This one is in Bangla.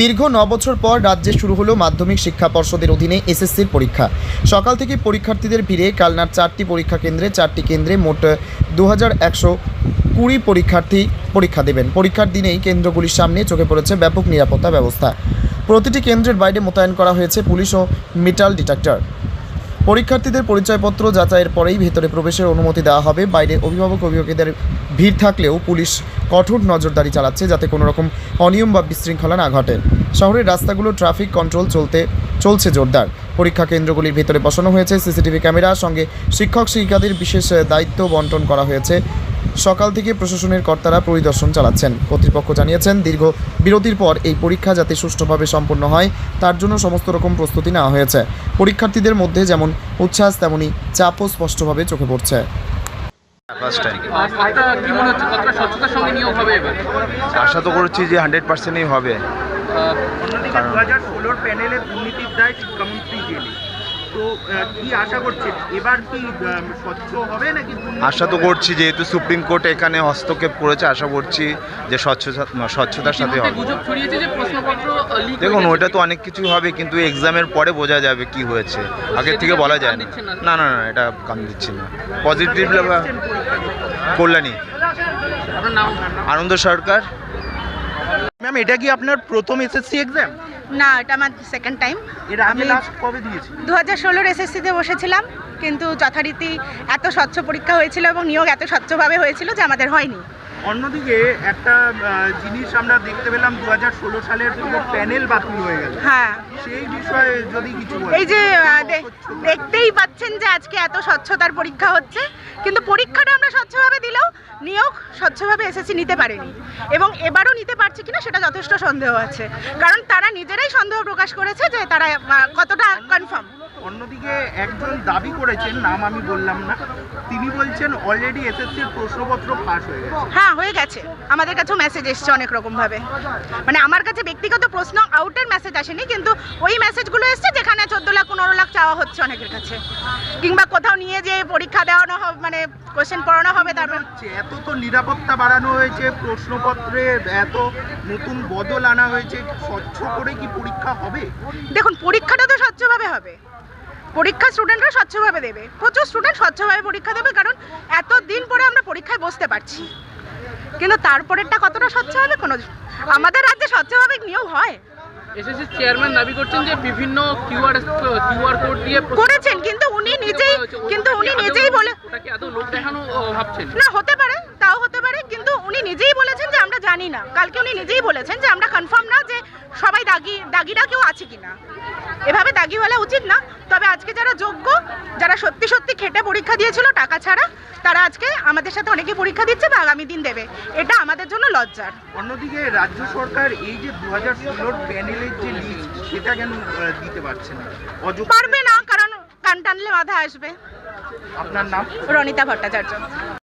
দীর্ঘ ন বছর পর রাজ্যে শুরু হলো মাধ্যমিক শিক্ষা পর্ষদের অধীনে এসএসসির পরীক্ষা। সকাল থেকে পরীক্ষার্থীদের ভিড়ে কালনার চারটি পরীক্ষা কেন্দ্রে, চারটি কেন্দ্রে মোট দু কুড়ি পরীক্ষার্থী পরীক্ষা দেবেন। পরীক্ষার দিনেই কেন্দ্রগুলির সামনে চোখে পড়েছে ব্যাপক নিরাপত্তা ব্যবস্থা। প্রতিটি কেন্দ্রের বাইরে মোতায়েন করা হয়েছে পুলিশ ও মেটাল ডিটেক্টর। পরীক্ষার্থীদের পরিচয়পত্র যাচাইয়ের পরেই ভেতরে প্রবেশের অনুমতি দেওয়া হবে। বাইরে অভিভাবক অভিভাবকদের ভিড় থাকলেও পুলিশ কঠোর নজরদারি চালাচ্ছে যাতে কোনো রকম অনিয়ম বা বিশৃঙ্খলা না ঘটে। শহরের রাস্তাগুলো ট্রাফিক কন্ট্রোল চলতে, চলছে জোরদার। পরীক্ষা কেন্দ্রগুলির ভেতরে বসানো হয়েছে সিসিটিভি ক্যামেরা, সঙ্গে শিক্ষক শিক্ষিকাদের বিশেষ দায়িত্ব বন্টন করা হয়েছে। সকাল থেকে প্রশাসনের কর্তারা পরিদর্শন চালাচ্ছেন। কর্তৃপক্ষ জানিয়েছেন দীর্ঘ বিরতির পর এই পরীক্ষা যাতে সুষ্ঠুভাবে সম্পন্ন হয় তার জন্য সমস্ত রকম প্রস্তুতি নেওয়া হয়েছে। পরীক্ষার্থীদের মধ্যে যেমন উচ্ছ্বাস তেমনি চাপও স্পষ্টভাবে চোখে পড়ছে। মনে আশা তো করছি যে হান্ড্রেড পার্সেন্টই হবে। অন্যদিকে দু হাজার ষোলোর প্যানেলে দুর্নীতির দায় জেলে তো কি আশা করছেন এবার কি স্বচ্ছ হবে নাকি আশা তো করছি যেহেতু সুপ্রিম কোর্ট এখানে হস্তক্ষেপ করেছে আশা করছি যে স্বচ্ছতা স্বচ্ছতার সাথে হবে। দেখুন ওটা তো অনেক কিছু হবে কিন্তু এক্সামের পরে বোঝা যাবে কি হয়েছে। আগের থেকে বলা যায় না। না? না না এটা কাম দিচ্ছি না। পজিটিভ? কল্যাণী। আনন্দ সরকার। ম্যাম এটা কি আপনার প্রথম এসএসসি এক্সাম না এটা আমার সেকেন্ড টাইম এর আগে আমি- লাস্ট কবে দিয়েছি দু হাজার ষোলোর এসএসসিতে বসেছিলাম কিন্তু যথারীতি এত স্বচ্ছ পরীক্ষা হয়েছিল এবং নিয়োগ এত স্বচ্ছভাবে হয়েছিল যে আমাদের হয়নি। অন্যদিকে একটা জিনিস আমরা দেখতে পেলাম দু হাজার ষোলো সালের পুরো প্যানেল বাতিল হয়ে গেল। হ্যাঁ। সেই বিষয়ে যদি কিছু বলেন। এই যে দেখতেই পাচ্ছেন যে আজকে এত স্বচ্ছতার পরীক্ষা হচ্ছে কিন্তু পরীক্ষাটা আমরা স্বচ্ছভাবে দিলেও নিয়োগ স্বচ্ছভাবে এসএসসি নিতে পারেনি। এবং এবারও নিতে পারছে কিনা সেটা যথেষ্ট সন্দেহ আছে। কারণ তারা নিজেরাই সন্দেহ প্রকাশ করেছে যে তারা কতটা কনফার্ম অন্যদিকে একজন দাবি করেছেন নাম আমি বললাম না তিনি বলছেন অলরেডি এসএসসির প্রশ্নপত্র ফাঁস হয়ে গেছে। হ্যাঁ হয়ে গেছে। আমাদের কাছেও মেসেজ এসছে অনেক রকম ভাবে। মানে আমার কাছে ব্যক্তিগত প্রশ্ন আউটের মেসেজ আসেনি কিন্তু ওই মেসেজগুলো এসছে যেখানে চোদ্দ লাখ পনেরো লাখ চাওয়া হচ্ছে অনেকের কাছে। কিংবা কোথাও নিয়ে যে পরীক্ষা দেওয়ানো মানে কোশ্চেন পড়ানো হবে তারপর হচ্ছে? এত তো নিরাপত্তা বাড়ানো হয়েছে প্রশ্নপত্রে এত নতুন বদল আনা হয়েছে স্বচ্ছ করে কি পরীক্ষা হবে? দেখুন পরীক্ষাটা তো স্বচ্ছভাবে হবে। পরীক্ষা স্টুডেন্টরা স্বচ্ছভাবে দেবে। প্রচুর স্টুডেন্ট স্বচ্ছভাবে পরীক্ষা দেবে কারণ এত দিন পরে আমরা পরীক্ষায় বসতে পারছি। কিন্তু তারপরেরটা কতটা স্বচ্ছ হবে কোনো আমাদের রাজ্যে স্বচ্ছভাবে নিয়োগ হয়। এসএসসি চেয়ারম্যান দাবি করছেন যে বিভিন্ন কিউআর কিউআর কোড দিয়ে করেছেন কিন্তু উনি নিজেই কিন্তু উনি নিজেই বলে ওটাকে এত লোক দেখানো ও, ভাবছেন? না হতে পারে তাও হতে পারে কিন্তু উনি নিজেই বলেছেন যে আমরা জানি না। কালকে উনি নিজেই বলেছেন যে আমরা কনফার্ম না যে সবাই দাগি দাগিরা কেউ আছে কিনা। এভাবে দাগি বলা উচিত না। তবে আজকে যারা যোগ্য যারা সত্যি সত্যি খেটে পরীক্ষা দিয়েছিল টাকা ছাড়া তারা আজকে আমাদের সাথে অনেকে পরীক্ষা দিচ্ছে বা আগামী দিন দেবে। এটা আমাদের জন্য লজ্জার। অন্যদিকে রাজ্য সরকার এই যে দু হাজার ষোলোর প্যানেলের যে লিস্ট সেটা কেন দিতে পারছে না? পারবে না কারণ কান টানলে মাথা আসবে। আপনার নাম? রনিতা ভট্টাচার্য।